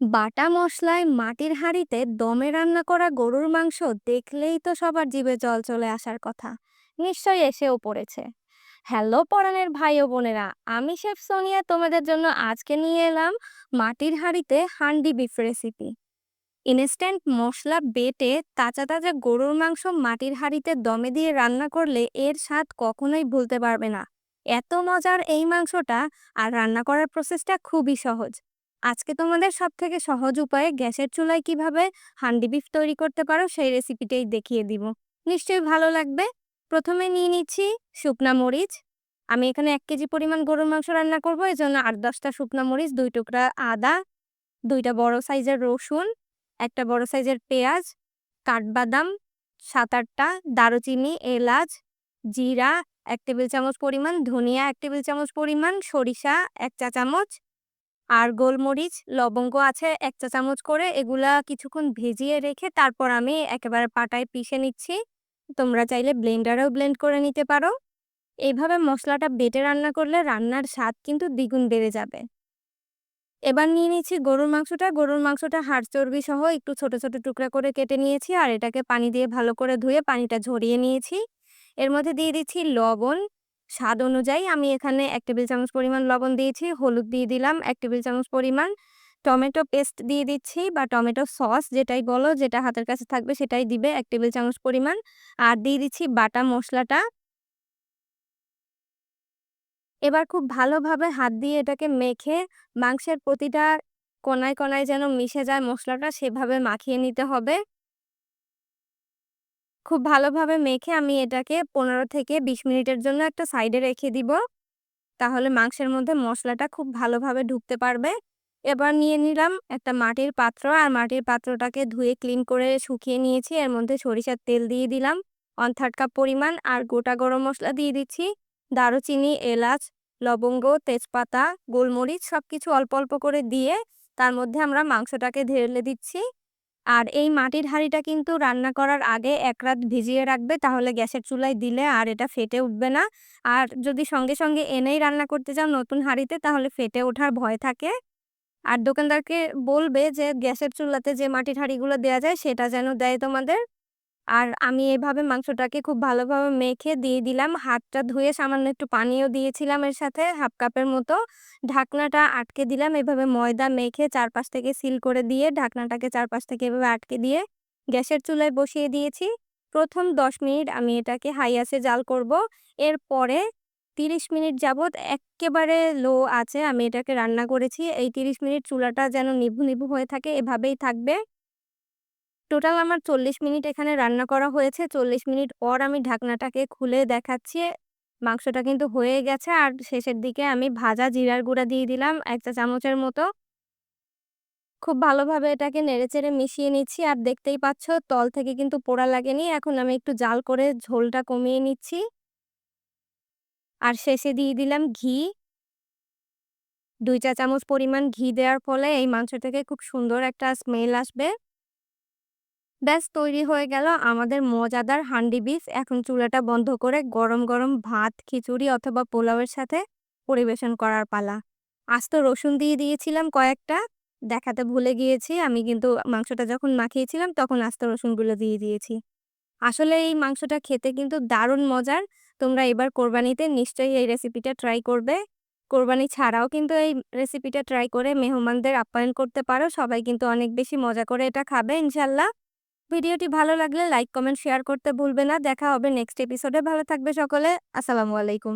বাটা মশলায় মাটির হাঁড়িতে দমে রান্না করা গরুর মাংস দেখলেই তো সবার জিভে জল চলে আসার কথা। নিশ্চয়ই এসেও পড়েছে। হ্যালো পরাণের ভাই ও বোনেরা, আমি শেফ সোনিয়া, তোমাদের জন্য আজকে নিয়ে এলাম মাটির হাঁড়িতে হান্ডি বিফ রেসিপি। ইনস্ট্যান্ট মশলা বেটে তাজা তাজা গরুর মাংস মাটির হাঁড়িতে দমে দিয়ে রান্না করলে এর স্বাদ কখনোই ভুলতে পারবে না। এত মজার এই মাংসটা আর রান্না করার প্রসেসটা খুবই সহজ। আজকে তোমাদের সব থেকে সহজ উপায়ে গ্যাসের চুলায় কীভাবে হান্ডি বিফ তৈরি করতে পারো সেই রেসিপিটাই দেখিয়ে দিব। নিশ্চয়ই ভালো লাগবে। প্রথমে নিয়ে নিচ্ছি শুকনা মরিচ। আমি এখানে এক কেজি পরিমাণ গরুর মাংস রান্না করব এই জন্য আট দশটা শুকনা মরিচ, দুই টুকরা আদা, দুইটা বড় সাইজের রসুন, একটা বড় সাইজের পেঁয়াজ, কাঠবাদাম, সাত আটটা দারুচিনি, এলাচ, জিরা, এক টেবিল চামচ পরিমাণ ধনিয়া, এক টেবিল চামচ পরিমাণ সরিষা, এক চা চামচ আর গোলমরিচ, লবঙ্গ আছে এক চা চামচ করে, এগুলা কিছুক্ষণ ভেজিয়ে রেখে তারপর আমি একেবারে পাটায় পিষে নিচ্ছি। তোমরা চাইলে ব্লেন্ডারেও ব্লেন্ড করে নিতে পারো। এইভাবে মশলাটা বেটে রান্না করলে রান্নার স্বাদ কিন্তু দ্বিগুণ বেড়ে যাবে। এবার নিয়ে নিচ্ছি গরুর মাংসটা। গরুর মাংসটা হাড় চর্বি সহ একটু ছোট ছোট টুকরা করে কেটে নিয়েছি আর এটাকে পানি দিয়ে ভালো করে ধুয়ে পানিটা ঝরিয়ে নিয়েছি। এর মধ্যে দিয়ে দিচ্ছি লবণ স্বাদ অনুযায়ী আমি এখানে এক টেবিল চামচ পরিমাণ লবণ দিয়েছি, হলুদ দিয়ে দিলাম এক টেবিল চামচ পরিমাণ টমেটো পেস্ট দিয়ে দিচ্ছি বা টমেটো সস যেটাই বলো, যেটা হাতের কাছে থাকবে সেটাই দিবে এক টেবিল চামচ পরিমাণ। আর দিয়ে দিচ্ছি বাটা মশলাটা। এবার খুব ভালোভাবে হাত দিয়ে এটাকে মেখে মাংসের প্রতিটা কোনায় কোনায় যেন মিশে যায় মশলাটা সেভাবে মাখিয়ে নিতে হবে। খুব ভালোভাবে মেখে আমি এটাকে পনেরো থেকে বিশ মিনিটের জন্য একটা সাইডে রেখে দিব। তাহলে মাংসের মধ্যে মশলাটা খুব ভালোভাবে ঢুকতে পারবে। এবার নিয়ে নিলাম একটা মাটির পাত্র। আর মাটির পাত্রটাকে ধুয়ে ক্লিন করে শুকিয়ে নিয়েছি। এর মধ্যে সরিষার তেল দিয়ে দিলাম। ওয়ান থার্ড কাপ পরিমাণ আর গোটা গরম মশলা দিয়ে দিচ্ছি। দারুচিনি, এলাচ, লবঙ্গ, তেজপাতা, গোলমরিচ সব কিছু অল্প অল্প করে দিয়ে তার মধ্যে আমরা মাংসটাকে ঢেলে দিচ্ছি। আর এই মাটির হাঁড়িটা কিন্তু রান্না করার আগে এক রাত ভিজিয়ে রাখবে, তাহলে গ্যাসের চুলায় দিলে আর এটা ফেটে উঠবে না। আর যদি সঙ্গে সঙ্গে এনেই রান্না করতে যাও নতুন হাঁড়িতে, তাহলে ফেটে ওঠার ভয় থাকে। আর দোকানদারকে বলবে যে, গ্যাসের চুলাতে যে মাটির হাঁড়িগুলো দেওয়া যায়, সেটা যেন দেয় তোমাদের। আর আমি এভাবে মাংসটাকে খুব ভালোভাবে মেখে দিয়ে দিলাম। হাতটা ধুয়ে সামান্য একটু পানিও দিয়েছিলাম এর সাথে, হাফ কাপের মতো। ঢাকনাটা আটকে দিলাম এভাবে ময়দা মেখে চারপাশ থেকে সিল করে দিয়ে ঢাকনাটাকে চারপাশ থেকে এভাবে আটকে দিয়ে গ্যাসের চুলায় বসিয়ে দিয়েছি। প্রথম দশ মিনিট আমি এটাকে হাই আছে জাল করব। এরপরে তিরিশ মিনিট যাবৎ একেবারে লো আছে আমি এটাকে রান্না করেছি। এই তিরিশ মিনিট চুলাটা যেন নিভু নিভু হয়ে থাকে এভাবেই থাকবে। টোটাল আমার চল্লিশ মিনিট এখানে রান্না করা হয়েছে। চল্লিশ মিনিট পর আমি ঢাকনাটাকে খুলে দেখাচ্ছি। মাংসটা কিন্তু হয়ে গেছে। আর শেষের দিকে আমি ভাজা জিরার গুঁড়া দিয়ে দিলাম একটা চামচের মতো। খুব ভালোভাবে এটাকে নেড়েচেড়ে মিশিয়ে নিচ্ছি। আর দেখতেই পাচ্ছ, তল থেকে কিন্তু পোড়া লাগেনি। এখন আমি একটু জাল করে ঝোলটা কমিয়ে নিচ্ছি। আর শেষে দিয়ে দিলাম ঘি। দুই চা চামচ পরিমাণ ঘি দেওয়ার ফলে এই মাংস থেকে খুব সুন্দর একটা স্মেল আসবে। ব্যাস তৈরি হয়ে গেল আমাদের মজাদার হান্ডি বিফ। এখন চুলাটা বন্ধ করে গরম গরম ভাত, খিচুড়ি অথবা পোলাওয়ের সাথে পরিবেশন করার পালা। আস্ত রসুন দিয়ে দিয়েছিলাম কয়েকটা। দেখাতে ভুলে গিয়েছি, আমি কিন্তু মাংসটা যখন মাখিয়েছিলাম তখন আস্ত রসুনগুলো দিয়ে দিয়েছি। আসলে এই মাংসটা খেতে কিন্তু দারুণ মজার। তোমরা এবার কোরবানিতে নিশ্চয়ই এই রেসিপিটা ট্রাই করবে। কোরবানি ছাড়াও কিন্তু এই রেসিপিটা ট্রাই করে মেহমানদের আপ্যায়ন করতে পারো। সবাই কিন্তু অনেক বেশি মজা করে এটা খাবে, ইনশাল্লাহ। ভিডিওটি ভালো লাগলে লাইক, কমেন্ট, শেয়ার করতে ভুলবে না। দেখা হবে নেক্সট এপিসোডে। ভালো থাকবে সকলে। আসসালামু আলাইকুম।